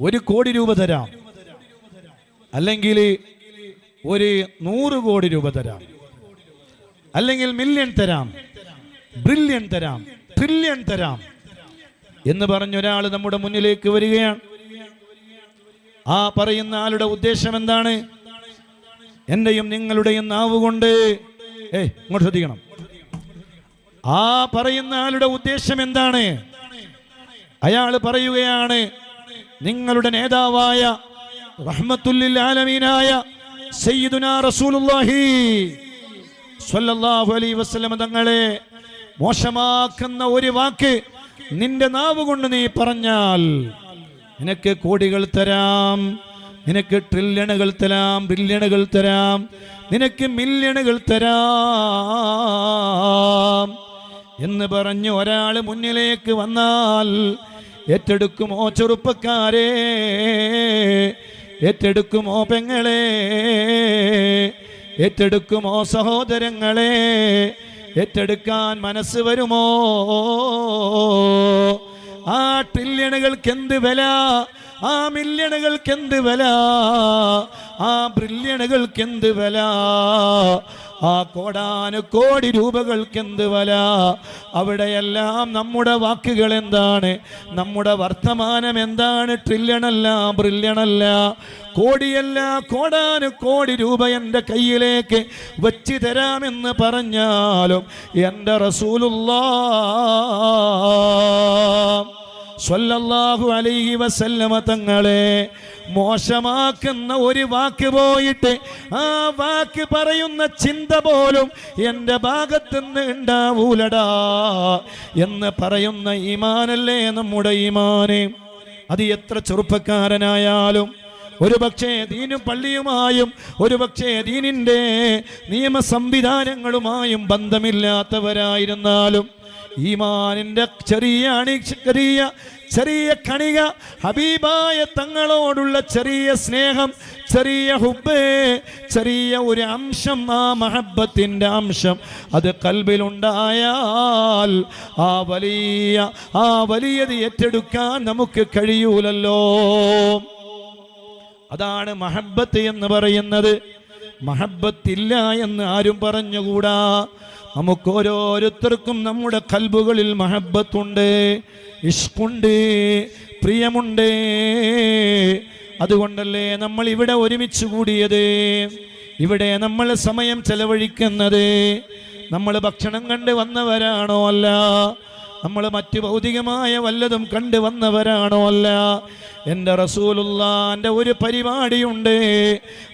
ഒരു കോടി രൂപ തരാം. അല്ലെങ്കിൽ ഒരു നൂറ് കോടി രൂപ തരാം. അല്ലെങ്കിൽ മില്യൺ തരാം. ബ്രില്യൺ തരാം. ട്രില്യൺ തരാം. എന്ന് പറഞ്ഞൊരാൾ നമ്മുടെ മുന്നിലേക്ക് വരികയാണ്. ആ പറയുന്ന ആളുടെ ഉദ്ദേശം എന്താണ്? എന്റെയും നിങ്ങളുടെയും നാവ് കൊണ്ട് ഏ ഇങ്ങോട്ട് ശ്രദ്ധിക്കണം. ആ പറയുന്ന ആളുടെ ഉദ്ദേശം എന്താണ്? അയാൾ പറയുകയാണ് നിങ്ങളുടെ നേതാവായ റഹ്മത്തുല്ലിൽ ആലമീനായ സയ്യിദുനാ റസൂലുള്ളാഹി സ്വല്ലല്ലാഹു അലൈഹി വസല്ലം തങ്ങളെ മോശമാക്കുന്ന ഒരു വാക്ക് നിന്റെ നാവ് കൊണ്ട് നീ പറഞ്ഞാൽ നിനക്ക് കോടികൾ തരാം നിനക്ക് ട്രില്യണുകൾ തരാം ബില്യണുകൾ തരാം നിനക്ക് മില്യണുകൾ തരാം എന്ന് പറഞ്ഞ് ഒരാൾ മുന്നിലേക്ക് വന്നാൽ ഏറ്റെടുക്കുമോ ചെറുപ്പക്കാരെ? ഏറ്റെടുക്കുമോ പെങ്ങളെ? ഏറ്റെടുക്കുമോ സഹോദരങ്ങളെ? ഏറ്റെടുക്കാൻ മനസ്സ് വരുമോ? ആ ട്രില്യണുകൾക്ക് എന്ത് വില? ആ മില്യണുകൾക്ക് എന്ത് വില? ആ ബ്രില്യണുകൾക്ക് എന്ത് വില? ആ കോടാനുകോടി രൂപകൾക്ക് എന്ത് വല? അവിടെയെല്ലാം നമ്മുടെ വാക്കുകൾ എന്താണ് നമ്മുടെ വർത്തമാനം എന്താണ് ട്രില്യണല്ല ബ്രില്യണല്ല. കോടിയല്ല കോടാനുകോടി രൂപ എന്റെ കയ്യിലേക്ക് വച്ച് തരാമെന്ന് പറഞ്ഞാലും എന്റെ റസൂലുള്ള സ്വല്ലല്ലാഹു അലൈഹി വസല്ലമ തങ്ങളെ മോശമാക്കുന്ന ഒരു വാക്ക് പോയിട്ട് ആ വാക്ക് പറയുന്ന ചിന്ത പോലും എന്റെ ഭാഗത്തുനിന്ന് ഉണ്ടാവൂലടാ എന്ന് പറയുന്ന ഈമാനല്ലേ നമ്മുടെ ഈമാനെ? അത് എത്ര ചെറുപ്പക്കാരനായാലും ഒരു പക്ഷേ ദീനും പള്ളിയുമായും ഒരു പക്ഷേ ദീനിന്റെ നിയമ സംവിധാനങ്ങളുമായും ബന്ധമില്ലാത്തവരായിരുന്നാലും ഈമാനിന്റെ ചെറിയ അണി ചെറിയ ചെറിയ കണിക ഹബീബായ തങ്ങളോടുള്ള ചെറിയ സ്നേഹം ചെറിയ ഹുബേ ചെറിയ ഒരു അംശം ആ മഹബത്തിന്റെ അംശം. അത് കൽബിലുണ്ടായാൽ ആ വലിയ ആ വലിയത് ഏറ്റെടുക്കാൻ നമുക്ക് കഴിയൂലല്ലോ. അതാണ് മഹബത്ത് എന്ന് പറയുന്നത്. മഹബത്തില്ല എന്ന് ആരും പറഞ്ഞുകൂടാ. നമുക്ക് ഓരോരുത്തർക്കും നമ്മുടെ കൽബുകളിൽ മഹബത്തുണ്ട് ഇഷ്കുണ്ട് പ്രിയമുണ്ട്. അതുകൊണ്ടല്ലേ നമ്മൾ ഇവിടെ ഒരുമിച്ച് കൂടിയത്? ഇവിടെ നമ്മൾ സമയം ചെലവഴിക്കുന്നത്? നമ്മൾ ഭക്ഷണം കണ്ട് വന്നവരാണോ അല്ല? നമ്മൾ മറ്റ് ഭൗതികമായ വല്ലതും കണ്ടു വന്നവരാണോ അല്ല? എന്റെ റസൂലുള്ളാന്റെ ഒരു പരിപാടിയുണ്ട്.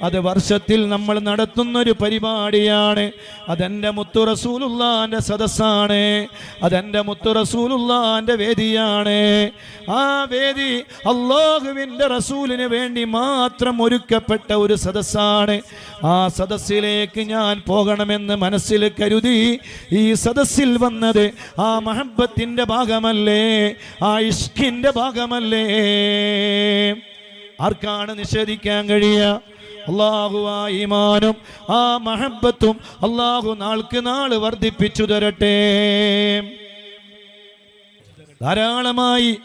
അത് വർഷത്തിൽ നമ്മൾ നടത്തുന്നൊരു പരിപാടിയാണ്. അതെന്റെ മുത്തു റസൂലുള്ളാന്റെ സദസ്സാണ്. അതെന്റെ മുത്തു റസൂലുള്ളാന്റെ വേദിയാണ്. ആ വേദി അള്ളാഹുവിന്റെ റസൂലിന് വേണ്ടി മാത്രം ഒരുക്കപ്പെട്ട ഒരു സദസ്സാണ്. ആ സദസ്സിലേക്ക് ഞാൻ പോകണമെന്ന് മനസ്സിൽ കരുതി ഈ സദസ്സിൽ വന്നത് ആ മഹബത്തിന്റെ ഭാഗമല്ലേ? ആ ഇഷ്കിന്റെ ഭാഗമല്ലേ? ആർക്കാണ് നിഷേധിക്കാൻ കഴിയ? അള്ളാഹു ആ ഈമാനും ആ മഹബത്തും അള്ളാഹു നാൾക്ക് നാൾ വർദ്ധിപ്പിച്ചു തരട്ടെ. ധാരാളമായി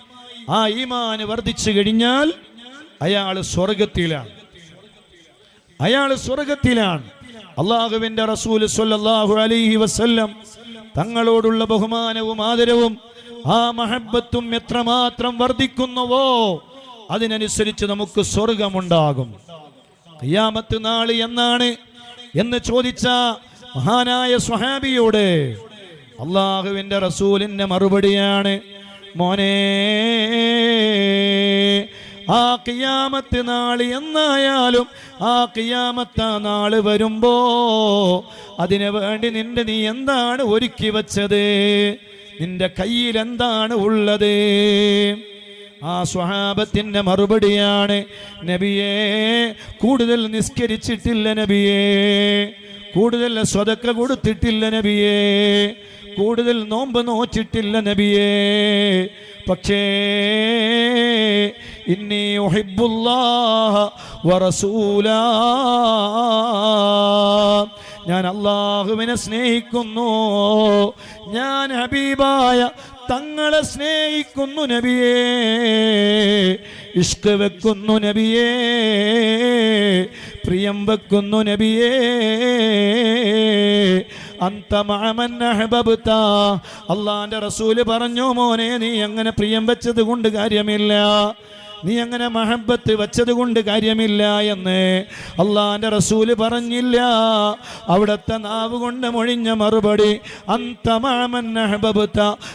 ആ ഈമാന് വർദ്ധിച്ചു കഴിഞ്ഞാൽ അയാൾ സ്വർഗത്തിലാണ്. അയാൾ സ്വർഗത്തിലാണ്. അള്ളാഹുവിന്റെ റസൂൽ സ്വല്ലല്ലാഹു അലൈഹി വസ്ല്ലം തങ്ങളോടുള്ള ബഹുമാനവും ആദരവും ആ മഹബത്തും എത്രമാത്രം വർദ്ധിക്കുന്നുവോ അതിനനുസരിച്ച് നമുക്ക് സ്വർഗമുണ്ടാകും. കയ്യാമത്ത് നാൾ എന്നാണ് എന്ന് ചോദിച്ച മഹാനായ സ്വഹാബിയോട് അള്ളാഹുവിന്റെ റസൂലിന്റെ മറുപടിയാണ്. മോനേ ആ കിയാമത്ത് നാൾ എന്നായാലും ആ കിയാമത്ത നാൾ വരുമ്പോ അതിനു വേണ്ടി നിന്റെ നീ എന്താണ് ഒരുക്കി വച്ചത്? നിന്റെ കയ്യിൽ എന്താണ് ഉള്ളത്? ആ സ്വഹാബത്തിന്റെ മറുപടിയാണ് നബിയെ കൂടുതൽ നിസ്കരിച്ചിട്ടില്ല നബിയേ കൂടുതൽ സ്വതക്ക കൊടുത്തിട്ടില്ല നബിയേ കൂടുതൽ നോമ്പ് നോച്ചിട്ടില്ല നബിയേ പക്ഷേ ഇന്നി വറസൂലാ ഞാൻ അള്ളാഹുവിനെ സ്നേഹിക്കുന്നു ഞാൻ ഹബീബായ തങ്ങളെ സ്നേഹിക്കുന്നു നബിയേ. ഇഷ്ക വെക്കുന്നു നബിയേ. പ്രിയം വെക്കുന്നു നബിയേ. അള്ളാന്റെ റസൂൽ പറഞ്ഞു മോനെ നീ അങ്ങനെ പ്രിയം വെച്ചത് കൊണ്ട് കാര്യമില്ല. നീ അങ്ങനെ മഹബത്ത് വെച്ചത് കൊണ്ട് കാര്യമില്ല എന്ന് അള്ളാന്റെ റസൂൽ പറഞ്ഞില്ല. അവിടത്തെ നാവ് കൊണ്ട് മൊഴിഞ്ഞ മറുപടി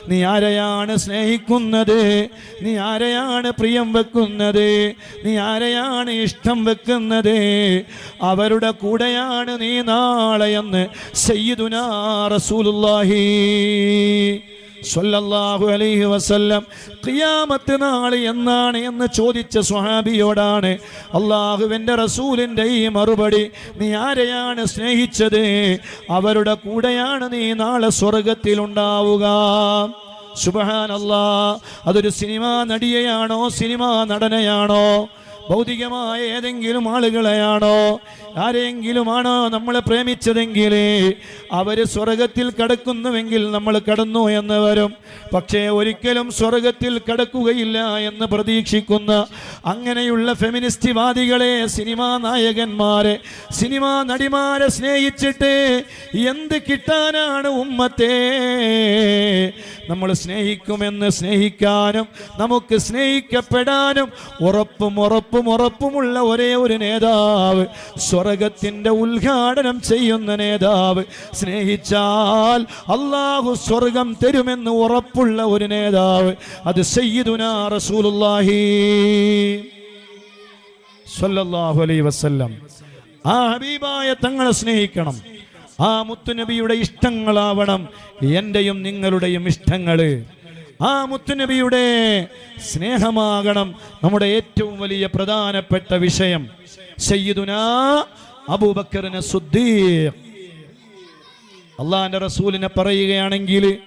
നീ ആരെയാണ് സ്നേഹിക്കുന്നത്? നീ ആരെയാണ് പ്രിയം വെക്കുന്നത്? നീ ആരെയാണ് ഇഷ്ടം വെക്കുന്നത്? അവരുടെ കൂടെയാണ് നീ നാളെ എന്ന് സയ്യിദുനാ റസൂലുള്ളാഹി. സ്വല്ലല്ലാഹു അലൈഹി വസല്ലം ഖിയാമത്ത് നാൾ എന്നാണ് എന്ന് ചോദിച്ച സ്വഹാബിയോടാണ് അള്ളാഹുവിന്റെ റസൂലിന്റെ ഈ മറുപടി നീ ആരെയാണ് സ്നേഹിച്ചത്? അവരുടെ കൂടെയാണ് നീ നാളെ സ്വർഗത്തിലുണ്ടാവുക. സുബഹാനല്ലാ അതൊരു സിനിമാ നടിയെയാണോ സിനിമാ നടനെയാണോ? ഭൗതികമായ ഏതെങ്കിലും ആളുകളെയാണോ? ആരെങ്കിലുമാണോ നമ്മളെ പ്രേമിച്ചതെങ്കിൽ അവർ സ്വർഗത്തിൽ കടക്കുന്നുവെങ്കിൽ നമ്മൾ കടന്നു എന്ന് വരും. പക്ഷേ ഒരിക്കലും സ്വർഗത്തിൽ കടക്കുകയില്ല എന്ന് പ്രതീക്ഷിക്കുന്ന അങ്ങനെയുള്ള ഫെമിനിസ്റ്റ് വാദികളെ സിനിമാ നായകന്മാരെ സിനിമാ നടിമാരെ സ്നേഹിച്ചിട്ട് എന്ത് കിട്ടാനാണ് ഉമ്മത്തെ? നമ്മൾ സ്നേഹിക്കുമെന്ന് സ്നേഹിക്കാനും നമുക്ക് സ്നേഹിക്കപ്പെടാനും ഉറപ്പും ഉറപ്പും ഉറപ്പുമുള്ള ഒരേ ഒരു നേതാവ് സ്വർഗത്തിന്റെ ഉദ്ഘാടനം ചെയ്യുന്ന നേതാവ്. സ്നേഹിച്ചാൽ അള്ളാഹു സ്വർഗം തരുമെന്ന് ഉറപ്പുള്ള ഒരു നേതാവ്. അത് സയ്യിദുനാ റസൂലുള്ളാഹി സ്വല്ലല്ലാഹു അലൈഹി വസല്ലം. ആ ഹബീബായ തങ്ങളെ സ്നേഹിക്കണം. ആ മുത്തുനബിയുടെ ഇഷ്ടങ്ങളാവണം. എന്റെയും നിങ്ങളുടെയും ഇഷ്ടങ്ങൾ. ആ മുത്തുനബിയുടെ സ്നേഹമാകണം നമ്മുടെ ഏറ്റവും വലിയ പ്രധാനപ്പെട്ട വിഷയം. സയ്യിദുനാ അബൂബക്കറിനെ സുദ്ദീഖ്. റസൂലിനെ പറയുകയാണെങ്കിൽ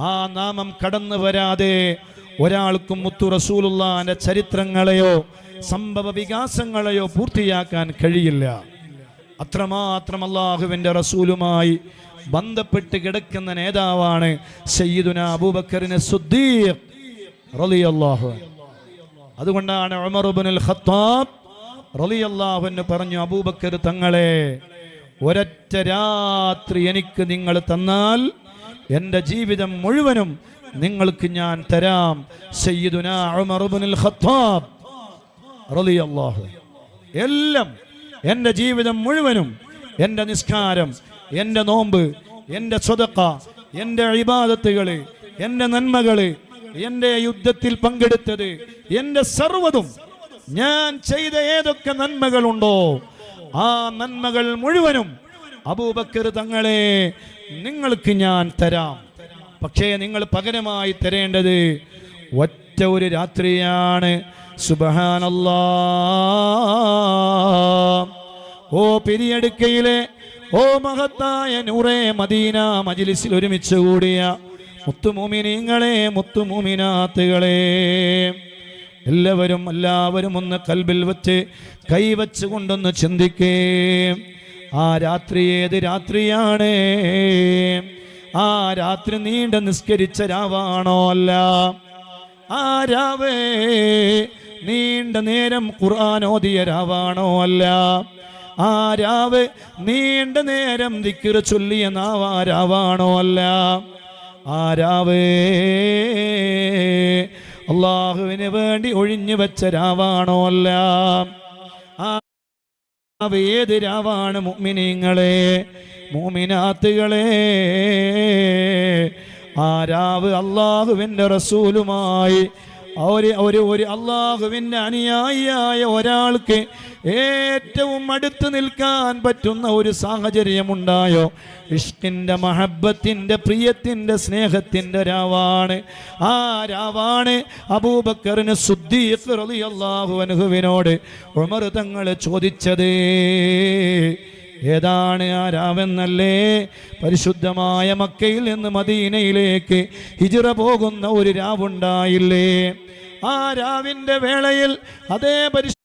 ആ നാമം കടന്നു വരാതെ ഒരാൾക്കും മുത്തു റസൂലുള്ളാന്റെ ചരിത്രങ്ങളെയോ സംഭവ വികാസങ്ങളെയോ പൂർത്തിയാക്കാൻ കഴിയില്ല. അത്രമാത്രം അള്ളാഹുവിന്റെ റസൂലുമായി ബന്ധപ്പെട്ട് കിടക്കുന്ന നേതാവാണ് സയ്യിദുന അബൂബക്കറിന് സുദ്ദീഖ്. അതുകൊണ്ടാണ് ഉമർ ഇബ്നുൽ ഖത്താബ് റളിയല്ലാഹു അൻഹു പറഞ്ഞു അബൂബക്കർ തങ്ങളെ ഒരൊറ്റ രാത്രി എനിക്ക് നിങ്ങൾ തന്നാൽ എന്റെ ജീവിതം മുഴുവനും നിങ്ങൾക്ക് ഞാൻ തരാം സയ്യിദുന ഉമർ ഇബ്നുൽ ഖത്താബ് റളിയല്ലാഹു എല്ലാം എന്റെ ജീവിതം മുഴുവനും എന്റെ നിസ്കാരം എന്റെ നോമ്പ് എന്റെ സ്വതക്ക എന്റെ അഴിബാദത്തുകൾ എന്റെ നന്മകൾ എന്റെ യുദ്ധത്തിൽ പങ്കെടുത്തത് എന്റെ സർവതും ഞാൻ ചെയ്ത ഏതൊക്കെ നന്മകളുണ്ടോ ആ നന്മകൾ മുഴുവനും അബൂബക്കർ തങ്ങളെ നിങ്ങൾക്ക് ഞാൻ തരാം. പക്ഷേ നിങ്ങൾ പകരമായി തരേണ്ടത് ഒറ്റ ഒരു രാത്രിയാണ്. സുബഹാനല്ലാ ഓ പിരിയടുക്കയിലെ ഓ മഹത്തായ നൂറേ മദീന മജിലിസിൽ ഒരുമിച്ച് കൂടിയ മുത്തുമൂമിനീങ്ങളെ മുത്തുമൂമിനാത്തുകളെ. എല്ലാവരും എല്ലാവരും ഒന്ന് കൽബിൽ വച്ച് കൈവച്ച് കൊണ്ടൊന്ന് ചിന്തിക്കേ. ആ രാത്രി ഏത് രാത്രിയാണ്? ആ രാത്രി നീണ്ട നിസ്കരിച്ച രാവാണോ അല്ല? ആ രാവേ നീണ്ട നേരം ഖുർആൻ രാവാണോ അല്ല. ആ രാവ് നീണ്ട നേരം ദിക്കിറ ചൊല്ലിയ നാവാ രാവാണോ അല്ല. ആ രാവ് അള്ളാഹുവിന് വേണ്ടി ഒഴിഞ്ഞു വെച്ച രാവാണോ അല്ല. ഏത് രാവാണ് മുഅ്മിനീങ്ങളെ മുഅ്മിനാത്തുകളെ? ആ രാവ് അള്ളാഹുവിന്റെ റസൂലുമായി ഒരു ഒരു ഒരു അള്ളാഹുവിന്റെ അനുയായിയായ ഒരാൾക്ക് ഏറ്റവും അടുത്ത് നിൽക്കാൻ പറ്റുന്ന ഒരു സാഹചര്യമുണ്ടായോ? ഇഷ്കിന്റെ മഹബത്തിന്റെ പ്രിയത്തിന്റെ സ്നേഹത്തിന്റെ രാവാണ് ആ രാവാണ് അബൂബക്കറിന് സുദ്ദീഖ് റളിയല്ലാഹു അൻഹുവിനോട് ഉമർ തങ്ങൾ ചോദിച്ചത്. ഏതാണ് ആ രാവെന്നല്ലേ? പരിശുദ്ധമായ മക്കയിൽ നിന്ന് മദീനയിലേക്ക് ഹിജിറ പോകുന്ന ഒരു രാവുണ്ടായില്ലേ? ആ രാവിന്റെ വേളയിൽ അതേ പരിശു